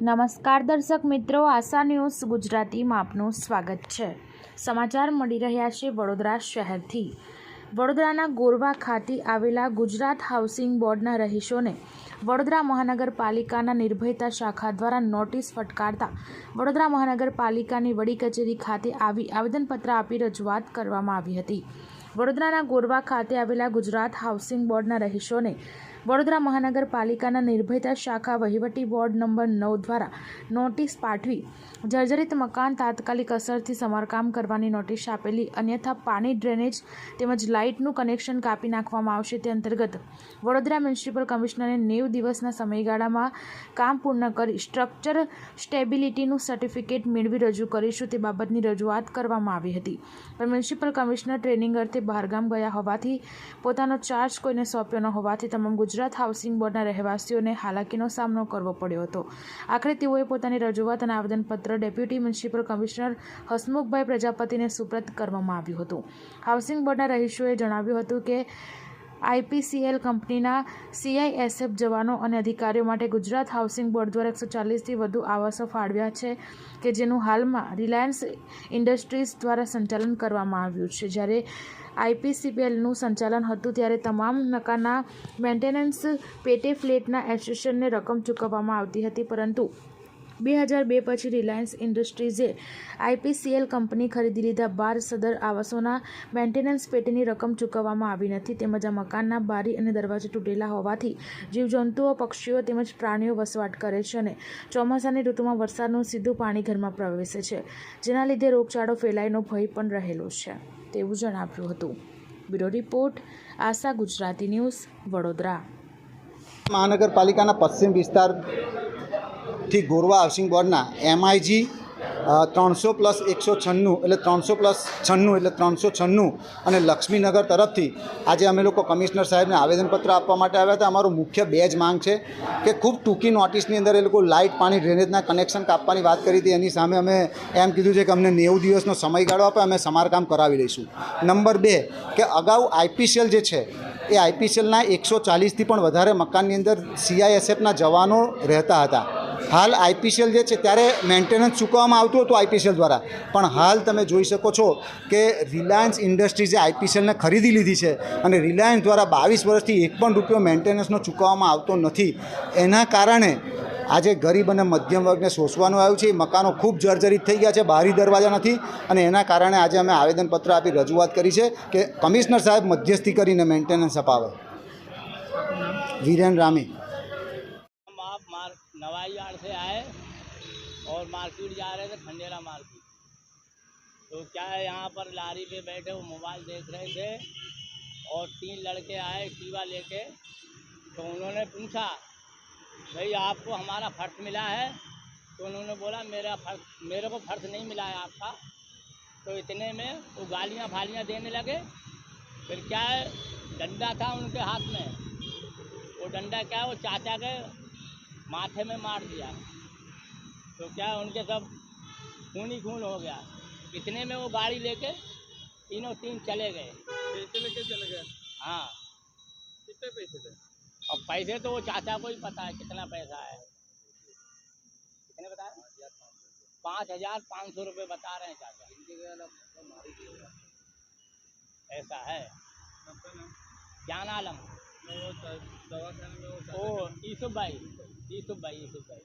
નમસ્કાર દર્શક મિત્રો, આશા ન્યૂઝ ગુજરાતીમાં આપનું સ્વાગત છે. સમાચાર મળી રહ્યા છે વડોદરા શહેરથી. વડોદરાના ગોરવા ખાતે આવેલા ગુજરાત હાઉસિંગ બોર્ડના રહીશોને વડોદરા મહાનગરપાલિકાના નિર્ભયતા શાખા દ્વારા નોટિસ ફટકારતા વડોદરા મહાનગરપાલિકાની વડી કચેરી ખાતે આવી આવેદનપત્ર આપી રજૂઆત કરવામાં આવી હતી. વડોદરાના ગોરવા ખાતે આવેલા ગુજરાત હાઉસિંગ બોર્ડના રહીશોને વડોદરા મહાનગરપાલિકાના નિર્ભયતા શાખા વહીવટી બોર્ડ નંબર નવ દ્વારા નોટિસ પાઠવી જર્જરિત મકાન તાત્કાલિક અસરથી સમારકામ કરવાની નોટિસ આપેલી. અન્યથા પાણી ડ્રેનેજ તેમજ લાઇટનું કનેક્શન કાપી નાખવામાં આવશે તે અંતર્ગત વડોદરા મ્યુનિસિપલ કમિશનરે નેવ દિવસના સમયગાળામાં કામ પૂર્ણ કરી સ્ટ્રક્ચર સ્ટેબિલિટીનું સર્ટિફિકેટ મેળવી રજૂ કરીશું તે બાબતની રજૂઆત કરવામાં આવી હતી. પણ મ્યુનિસિપલ કમિશનર ટ્રેનિંગ અર્થે બહારગામ ગયા હોવાથી પોતાનો ચાર્જ કોઈને સોંપ્યો ન હોવાથી તમામ ગુજરાત હાઉસિંગ બોર્ડના રહેવાસીઓને હાલાકીનો સામનો કરવો પડ્યો હતો. આખરે તેઓએ પોતાની રજૂઆત અને આવેદનપત્ર ડેપ્યુટી મ્યુનિસિપલ કમિશનર હસમુખભાઈ પ્રજાપતિને સુપ્રત કરવામાં આવ્યું હતું. હાઉસિંગ બોર્ડના રહીશોએ જણાવ્યું હતું કે આઈપીસીએલ કંપનીના સીઆઈએસએફ જવાનો અને અધિકારીઓ માટે ગુજરાત હાઉસિંગ બોર્ડ દ્વારા એકસો ચાલીસથી વધુ આવાસો ફાળવ્યા છે કે જેનું હાલમાં રિલાયન્સ ઇન્ડસ્ટ્રીઝ દ્વારા સંચાલન કરવામાં આવ્યું છે. જ્યારે આઈપીસીપીએલનું સંચાલન હતું ત્યારે તમામ નકાના મેન્ટેનન્સ પેટે ફ્લેટના એસોસિએશનને રકમ ચૂકવવામાં આવતી હતી, પરંતુ બે હજાર બે પછી રિલાયન્સ ઇન્ડસ્ટ્રીઝે આઈપીસીએલ કંપની ખરીદી લીધા. બાર સદર આવાસોના મેન્ટેનન્સ પેટેની રકમ ચૂકવવામાં આવી નથી. તેમજ આ મકાનના બારી અને દરવાજા તૂટેલા હોવાથી જીવજંતુઓ, પક્ષીઓ તેમજ પ્રાણીઓ વસવાટ કરે છે અને ચોમાસાની ઋતુમાં વરસાદનું સીધું પાણી ઘરમાં પ્રવેશે છે, જેના લીધે રોગચાળો ફેલાયનો ભય પણ રહેલો છે, તેવું જણાવ્યું હતું. Bureau report, Asha Gujarati news, Vadodara. મહાનગરપાલિકાના પશ્ચિમ વિસ્તારથી ગોરવા હાઉસિંગ બોર્ડના એમઆઈજી ત્રણસો પ્લસ એકસો છન્નું, એટલે ત્રણસો પ્લસ છન્નું, એટલે ત્રણસો છન્નું અને લક્ષ્મીનગર તરફથી આજે અમે લોકો કમિશનર સાહેબને આવેદનપત્ર આપવા માટે આવ્યા હતા. અમારું મુખ્ય બે જ માંગ છે કે ખૂબ ટૂંકી નોટિસની અંદર એ લોકો લાઇટ, પાણી, ડ્રેનેજના કનેક્શન કાપવાની વાત કરી હતી. એની સામે અમે એમ કીધું છે કે અમને નેવું દિવસનો સમયગાળો આપે, અમે સમારકામ કરાવી લઈશું. નંબર બે, કે અગાઉ આઈપીસીએલ જે છે, એ આઈપીસીએલના એકસો ચાલીસથી પણ વધારે મકાનની અંદર સીઆઈએસએફના જવાનો રહેતા હતા. હાલ આઈપીસીએલ જે છે ત્યારે મેન્ટેનન્સ ચૂકવવામાં આવતું હતું આઈપીસીએલ દ્વારા. પણ હાલ તમે જોઈ શકો છો કે રિલાયન્સ ઇન્ડસ્ટ્રીઝે આઈપીસીએલને ખરીદી લીધી છે અને રિલાયન્સ દ્વારા બાવીસ વર્ષથી એક પણ રૂપિયો મેન્ટેનન્સનો ચૂકવવામાં આવતો નથી. એના કારણે આજે ગરીબ અને મધ્યમ વર્ગને શોષવાનું આવ્યું છે. મકાનો ખૂબ જર્જરિત થઈ ગયા છે બહારી દરવાજા નથી અને એના કારણે આજે અમે આવેદનપત્ર આપી રજૂઆત કરી છે કે કમિશનર સાહેબ મધ્યસ્થી કરીને મેન્ટેનન્સ અપાવે. વિરેન રામી. यार्ड से आए और मार्केट जा रहे थे, खंडेरा मार्केट तो क्या है, यहाँ पर लारी पे बैठे वो मोबाइल देख रहे थे और तीन लड़के आए टीवा लेके। तो उन्होंने पूछा, भाई, आपको हमारा फर्श मिला है? तो उन्होंने बोला, मेरा फर्श मेरे को फर्श नहीं मिला है आपका। तो इतने में वो गालियाँ फालियाँ देने लगे। फिर क्या है, डंडा था उनके हाथ में। वो डंडा क्या है, वो चाचा के माथे में मार दिया। तो क्या उनके सब खून ही खून हो गया? इतने में वो गाड़ी लेके तीनों तीन चले गए। पैसे लेके चले गए? हाँ। कितने पैसे थे? और पैसे तो वो चाचा को ही पता है कितना पैसा है। कितने बताए पाँच हज़ार पाँच सौ रुपये बता रहे हैं चाचा। ऐसा है। आपका नाम Oo, isubay. Isubay, isubay.